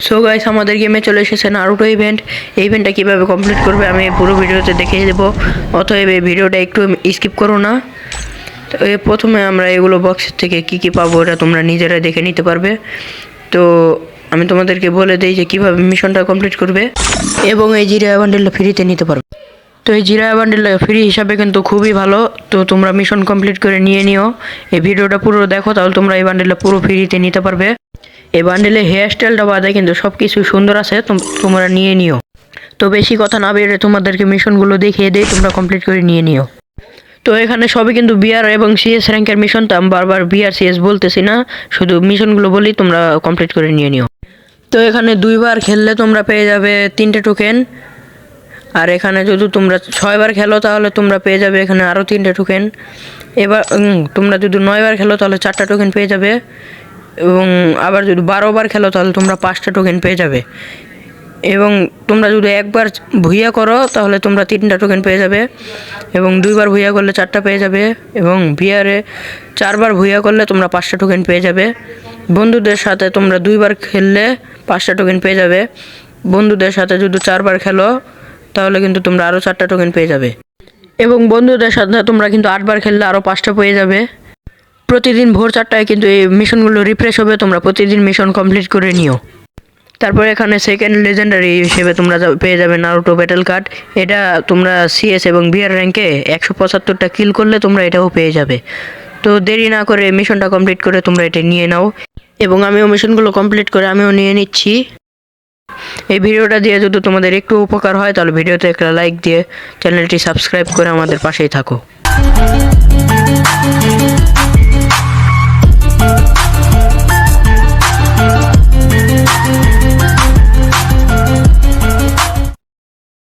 So guys আমাদের গেমে চলে এসেছে নারুটো ইভেন্ট এই ইভেন্টটা কীভাবে কমপ্লিট করবে আমি পুরো ভিডিওতে দেখিয়ে দেবো। অতএব এই ভিডিওটা একটু স্কিপ করো না। তো প্রথমে আমরা এগুলো বক্সের থেকে কি কি পাবো এটা তোমরা নিজেরা দেখে নিতে পারবে। তো আমি তোমাদেরকে বলে দিই যে কীভাবে মিশনটা কমপ্লিট করবে। এবং এই জিরা বান্ডেলটা ফ্রিতে নিতে পারবে। তো এই জিরা বান্ডেলটা ফ্রি হিসাবে কিন্তু খুবই ভালো। তো তোমরা মিশন কমপ্লিট করে নিয়ে নিও। এই ভিডিওটা পুরো দেখো, তাহলে তোমরা এই বান্ডেলটা পুরো ফ্রিতে নিতে পারবে। এই বান্ডেলে হেয়ার স্টাইলটা বাদে কিন্তু সব কিছু সুন্দর আছে, তোম- তোমরা নিয়ে নিও। তো বেশি কথা না বেড়ে তোমাদেরকে মিশনগুলো দেখিয়ে দিই, তোমরা কমপ্লিট করে নিয়ে নিও। তো এখানে সবই কিন্তু বিআর এবং সিএস র্যাঙ্কের মিশন তো আমি বারবার বিআর সিএস বলতেছি না, শুধু মিশনগুলো বলি, তোমরা কমপ্লিট করে নিয়ে নিও। তো এখানে দুইবার খেললে তোমরা পেয়ে যাবে তিনটে টোকেন আর এখানে যদি তোমরা ছয়বার খেলো, তাহলে তোমরা পেয়ে যাবে এখানে আরও তিনটে টোকেন এবার তোমরা যদি নয়বার খেলো, তাহলে চারটা টোকেন পেয়ে যাবে। এবং আবার যদি বারোবার খেলো, তাহলে তোমরা পাঁচটা টোকেন পেয়ে যাবে। এবং তোমরা যদি একবার ভুইয়া করো, তাহলে তোমরা তিনটা টোকেন পেয়ে যাবে। এবং দুইবার ভুইয়া করলে চারটা পেয়ে যাবে। এবং ভিআরে চারবার ভুইয়া করলে তোমরা পাঁচটা টোকেন পেয়ে যাবে। বন্ধুদের সাথে তোমরা দুইবার খেললে পাঁচটা টোকেন পেয়ে যাবে। বন্ধুদের সাথে যদি চারবার খেলো, তাহলে কিন্তু তোমরা আরও চারটা টোকেন পেয়ে যাবে। এবং বন্ধুদের সাথে তোমরা কিন্তু আটবার খেললে আরও পাঁচটা পেয়ে যাবে। প্রতিদিন ভোর চারটায় কিন্তু এই মিশনগুলো রিফ্রেশ হবে, তোমরা প্রতিদিন মিশন কমপ্লিট করে নিও। তারপরে এখানে সেকেন্ড লেজেন্ডারি হিসেবে তোমরা পেয়ে যাবে নারুটো ব্যাটেল কার্ড এটা তোমরা সিএস এবং বিআর র্যাঙ্কে একশো পঁচাত্তরটা কিল করলে তোমরা এটাও পেয়ে যাবে। তো দেরি না করে মিশনটা কমপ্লিট করে তোমরা এটা নিয়ে নাও। এবং আমিও মিশনগুলো কমপ্লিট করে আমিও নিয়ে নিচ্ছি। এই ভিডিওটা দিয়ে যদি তোমাদের একটু উপকার হয়, তাহলে ভিডিওতে একটা লাইক দিয়ে চ্যানেলটি সাবস্ক্রাইব করে আমাদের পাশেই থাকো।